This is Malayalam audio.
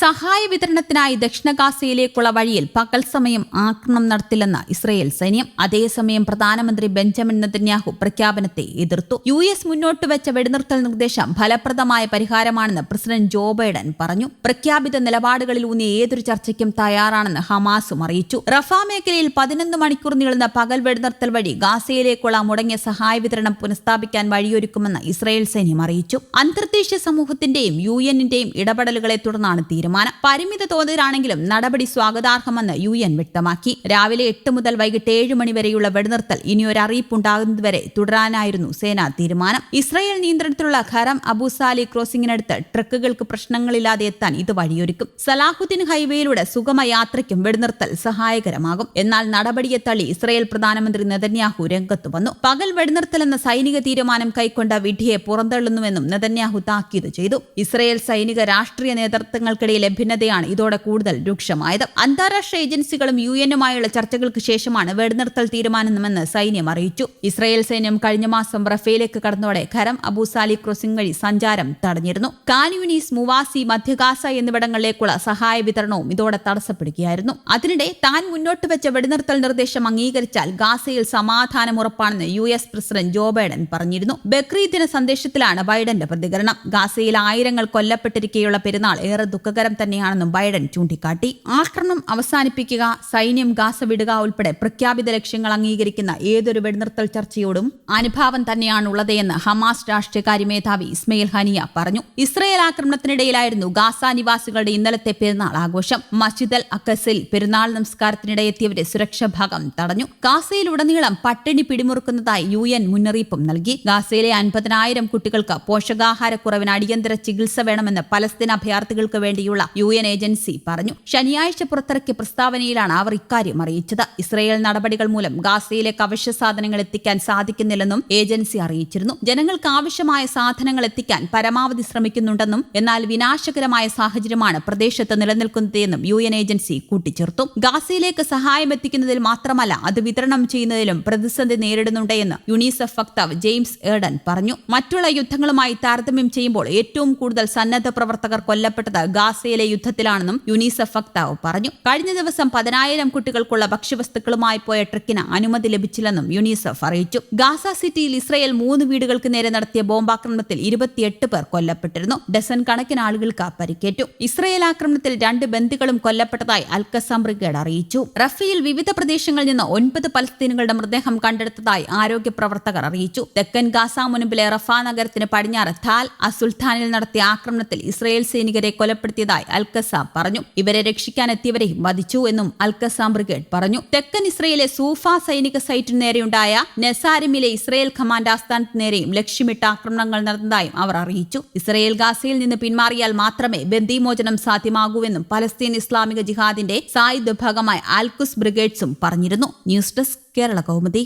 സഹായ വിതരണത്തിനായി ദക്ഷിണ ഗാസയിലേക്കുള്ള വഴിയിൽ പകൽ സമയം ആക്രമണം നടത്തില്ലെന്ന് ഇസ്രയേൽ സൈന്യം. അതേസമയം പ്രധാനമന്ത്രി ബെഞ്ചമിൻ നെതന്യാഹു പ്രഖ്യാപനത്തെ എതിർത്തു. യു എസ് മുന്നോട്ട് വെച്ച വെടിനിർത്തൽ നിർദ്ദേശം ഫലപ്രദമായ പരിഹാരമാണെന്ന് പ്രസിഡന്റ് ജോ ബൈഡൻ പറഞ്ഞു. പ്രഖ്യാപിത നിലപാടുകളിൽ ഊന്നിയ ഏതൊരു ചർച്ചയ്ക്കും തയ്യാറാണെന്ന് ഹമാസും അറിയിച്ചു. റഫാ മേഖലയിൽ പതിനൊന്ന് മണിക്കൂർ നീളുന്ന പകൽ വെടിനിർത്തൽ വഴി ഗാസയിലേക്കുള്ള മുടങ്ങിയ സഹായ വിതരണം പുനഃസ്ഥാപിക്കാൻ വഴിയൊരുക്കുമെന്ന് ഇസ്രയേൽ സൈന്യം അറിയിച്ചു. അന്തർദേശീയ സമൂഹത്തിന്റെയും യു എന്നിന്റെയും ഇടപെടലുകളെ തുടർന്നാണ് തീരുമാനം. പരിമിത തോതിലാണെങ്കിലും നടപടി സ്വാഗതാർഹമെന്ന് യു എൻ വ്യക്തമാക്കി. രാവിലെ എട്ട് മുതൽ വൈകിട്ട് ഏഴ് മണി വരെയുള്ള വെടിനിർത്തൽ ഇനിയൊരു അറിയിപ്പുണ്ടാകുന്നതുവരെ തുടരാനായിരുന്നു സേനാ തീരുമാനം. ഇസ്രായേൽ നിയന്ത്രണത്തിലുള്ള ഖരം അബുസാലി ക്രോസിംഗിനടുത്ത് ട്രക്കുകൾക്ക് പ്രശ്നങ്ങളില്ലാതെ എത്താൻ ഇത് വഴിയൊരുക്കും. സലാഹുദ്ദീൻ ഹൈവേയിലൂടെ സുഗമ യാത്രയ്ക്കും വെടിനിർത്തൽ സഹായകരമാകും. എന്നാൽ നടപടിയെ തള്ളി ഇസ്രായേൽ പ്രധാനമന്ത്രി നെതന്യാഹു രംഗത്തു വന്നു. പകൽ വെടിനിർത്തൽ എന്ന സൈനിക തീരുമാനം കൈക്കൊണ്ട വിധിയെ പുറന്തള്ളുന്നുവെന്നും നെതന്യാഹു താക്കീത് ചെയ്തു. ഇസ്രായേൽ സൈനിക രാഷ്ട്രീയ നേതൃത്വങ്ങൾക്കിടയിലെ ഭിന്നതയാണ് ഇതോടെ കൂടുതൽ രൂക്ഷമായത്. അന്താരാഷ്ട്ര ഏജൻസികളും യു എന്നുമായുള്ള ചർച്ചകൾക്ക് ശേഷമാണ് വെടിനിർത്തൽ തീരുമാനമെന്ന് സൈന്യം അറിയിച്ചു. ഇസ്രായേൽ സൈന്യം കഴിഞ്ഞ മാസം റഫേലേക്ക് കടന്നോടെ ഖരം അബൂസാലി ക്രോസിംഗ് വഴി സഞ്ചാരം തടഞ്ഞിരുന്നു. കാനുവിനീസ് മുവാസി മധ്യഗാസ എന്നിവിടങ്ങളിലേക്കുള്ള സഹായ വിതരണവും ഇതോടെ തടസ്സപ്പെടുകയായിരുന്നു. അതിനിടെ താൻ മുന്നോട്ട് വെച്ച വെടിനിർത്തൽ നിർദ്ദേശം അംഗീകരിച്ചാൽ ഗാസയിൽ സമാധാനം ഉറപ്പാണെന്ന് U S president Joe Biden പറഞ്ഞിരുന്നു. ബക്രീദിന സന്ദേശത്തിലാണ് ബൈഡന്റെ പ്രതികരണം. ഗാസയിൽ ആയിരങ്ങൾ കൊല്ലപ്പെട്ടിരിക്കെയുള്ള പെരുന്നാൾ ഏറെ ദുഃഖകരം തന്നെയാണെന്നും ബൈഡൻ ചൂണ്ടിക്കാട്ടി. ആക്രമണം അവസാനിപ്പിക്കുക സൈന്യം ഗാസ വിടുക ഉൾപ്പെടെ പ്രഖ്യാപിത ലക്ഷ്യങ്ങൾ അംഗീകരിക്കുന്ന ഏതൊരു വെടിനിർത്തൽ ചർച്ചയോടും അനുഭാവം തന്നെയാണ് ഉള്ളതെന്ന് ഹമാസ് രാഷ്ട്രീയകാര്യ മേധാവി ഇസ്മയിൽ ഹനിയ പറഞ്ഞു. ഇസ്രയേൽ ആക്രമണത്തിനിടയിലായിരുന്നു ഗാസ നിവാസികളുടെ ഇന്നലത്തെ പെരുന്നാൾ ആഘോഷം. മസ്ജിദ് അൽ അക്കസിൽ പെരുന്നാൾ നമസ്കാരത്തിനിടെ എത്തിയവരെ സുരക്ഷാ ഭാഗം തടഞ്ഞു. ഗാസയിലുടനീളം പട്ടിണി പിടിമുറുക്കുന്നതായി യു എൻ മുന്നറിയിപ്പും നൽകി. ഗാസയിലെ അൻപതിനായിരം കുട്ടികൾക്ക് പോഷകാഹാരക്കുറവിന് അടിയന്തര ചികിത്സ വേണമെന്ന് പലസ്തീൻ അഭയാർത്ഥികൾക്ക് വേണ്ടിയുള്ള യു എൻ ഏജൻസി പറഞ്ഞു. ശനിയാഴ്ച പുറത്തിറക്കിയ പ്രസ്താവനയിലാണ് അവർ ഇക്കാര്യം അറിയിച്ചത്. ഇസ്രയേൽ നടപടികൾ മൂലം ഗാസയിലേക്ക് അവശ്യ സാധനങ്ങൾ എത്തിക്കാൻ സാധിക്കുന്നില്ലെന്നും ഏജൻസി അറിയിച്ചിരുന്നു. ജനങ്ങൾക്ക് ആവശ്യമായ സാധനങ്ങൾ എത്തിക്കാൻ പരമാവധി ശ്രമിക്കുന്നുണ്ടെന്നും എന്നാൽ വിനാശകരമായ സാഹചര്യമാണ് പ്രദേശത്ത് നിലനിൽക്കുന്നതെന്നും യു എൻ ഏജൻസി കൂട്ടിച്ചേർത്തു. ഗാസയിലേക്ക് സഹായം എത്തിക്കുന്നതിൽ മാത്രമല്ല അത് വിതരണം ചെയ്യുന്നതിലും പ്രതിസന്ധി നേരിടുന്നുണ്ടെന്ന് യുണിസെഫ് വക്താവ് ജെയിംസ് ഏഡൻ പറഞ്ഞു. മറ്റുള്ള യുദ്ധങ്ങളുമായി താരതമ്യം ചെയ്യുമ്പോൾ ഏറ്റവും കൂടുതൽ സന്നദ്ധ പ്രവർത്തകർ കൊല്ലപ്പെട്ടത് ഗാസയിലെ യുദ്ധത്തിലാണെന്നും യുനിസെഫ് വക്താവ് പറഞ്ഞു. കഴിഞ്ഞ ദിവസം പതിനായിരം കുട്ടികൾക്കുള്ള ഭക്ഷ്യവസ്തുക്കളുമായി പോയ ട്രക്കിന് അനുമതി ലഭിച്ചില്ലെന്നും യുനിസെഫ് അറിയിച്ചു. ഗാസ സിറ്റിയിൽ ഇസ്രയേൽ മൂന്ന് വീടുകൾക്ക് നേരെ നടത്തിയ ബോംബാക്രമണത്തിൽ ഇരുപത്തിയെട്ട് പേർ കൊല്ലപ്പെട്ടിരുന്നു. ഡസൻ കണക്കിന് ആളുകൾക്ക് പരിക്കേറ്റു. ഇസ്രയേൽ ആക്രമണത്തിൽ രണ്ട് ബന്ധുക്കളും കൊല്ലപ്പെട്ടതായി അൽക്കസാം ബ്രിഗേഡ് അറിയിച്ചു. റഫയിൽ വിവിധ പ്രദേശങ്ങളിൽ നിന്ന് ഒൻപത് പലസ്തീനുകളുടെ മൃതദേഹം കണ്ടെടുത്തതായി ആരോഗ്യ പ്രവർത്തകർ അറിയിച്ചു. തെക്കൻ ഗാസ മുൻപിലെ റഫ നഗരത്തിന് പടിഞ്ഞാറ് ഥാൽ അസുൽത്താനിൽ നടത്തിയ ആക്രമണത്തിൽ ഇസ്രയേൽ സൈനികരെ കൊലപ്പെടുത്തിയതായി അൽക്കസാം പറഞ്ഞു ഇവരെ രക്ഷിക്കാൻ രക്ഷിക്കാനെത്തിയവരെയും വധിച്ചു എന്നും അൽക്കസാം ബ്രിഗേഡ് പറഞ്ഞു. തെക്കൻ ഇസ്രയേലിലെ സൂഫ സൈനിക സൈറ്റിനു നേരെയുണ്ടായ നെസാരിമിലെ ഇസ്രയേൽ കമാൻഡ് ആസ്ഥാനത്തിന് നേരെയും ലക്ഷ്യമിട്ട് ആക്രമണങ്ങൾ നടന്നതായും അവർ അറിയിച്ചു. ഇസ്രയേൽ ഗാസയിൽ നിന്ന് പിന്മാറിയാൽ മാത്രമേ ബന്ദിമോചനം സാധ്യമാകൂവെന്നും പലസ്തീൻ ഇസ്ലാമിക ജിഹാദിന്റെ സായുധ ഭാഗമായ ആൽക്കുസ് ബ്രിഗേഡ്സും പറഞ്ഞിരുന്നു. News desk Kerala Kaumudi.